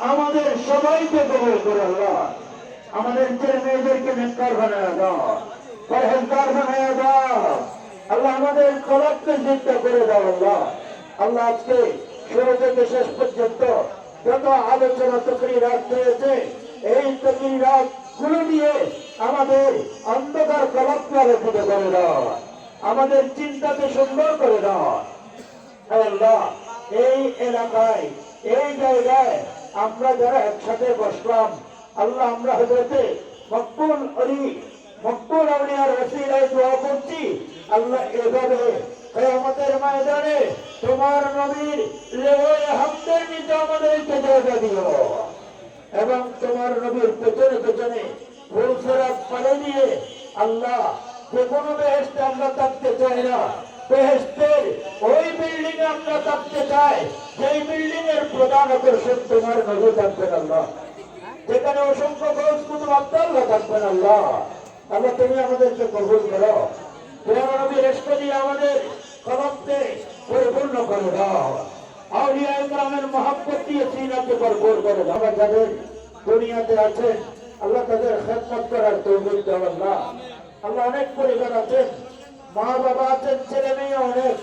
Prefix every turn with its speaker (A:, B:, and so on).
A: আমাদের সবাইকে কবল করো আল্লাহ। আমাদের ছেলে মেয়েদেরকে নেককার বানায় দাও পরহেজগার বানায় দাও। আমাদের কলবকে চিন্তা করে দাও আল্লাহ আল্লাহ আজকে শুরু থেকে শেষ পর্যন্ত যত আলোচনা তকরি রাত হয়েছে, এই তকরি রাতগুলো নিয়ে আমাদের অন্ধকার কলবকে আলোকিত করে দাও। আমাদের চিন্তাকে সুন্দর করে দাও। আল্লাহ, এই এলাকায়, এই জায়গায় আমরা যারা একসাথে বসলাম, আল্লাহ আমরা হজরতে মকবুল অলি মকবুল আউলিয়ার রসিলায় দোয়া করছি। আল্লাহ এভাবে কেয়ামতের ময়দানে তোমার নবীর হামদের নিতে আমাদেরকে জায়গা দিও। এবং তোমার নবীর পেছনে পেছনে ফুলসরাত পাড়ে দিয়ে আল্লাহ যে কোনো বেহেস্তে আমরা থাকতে চাই না। বেহেস্তের ওই বিল্ডিং আমরা থাকতে চাই, যেই বিল্ডিং এর প্রধান আকর্ষণ তোমার নজর থাকবেন আল্লাহ। যেখানে অসংখ্য খরচ কুতুব আল্লাহ থাকবেন আল্লাহ। আল্লাহ তুমি আমাদেরকে কবুল করো। তোমার নবীর দিয়ে আমাদের কলমকে পরিপূর্ণ করে দাও। দুনিয়াতে তাদের আল্লাহ অনেক পরিবার আছেন মা বাবা আছেন ছেলে মেয়ে অনেক।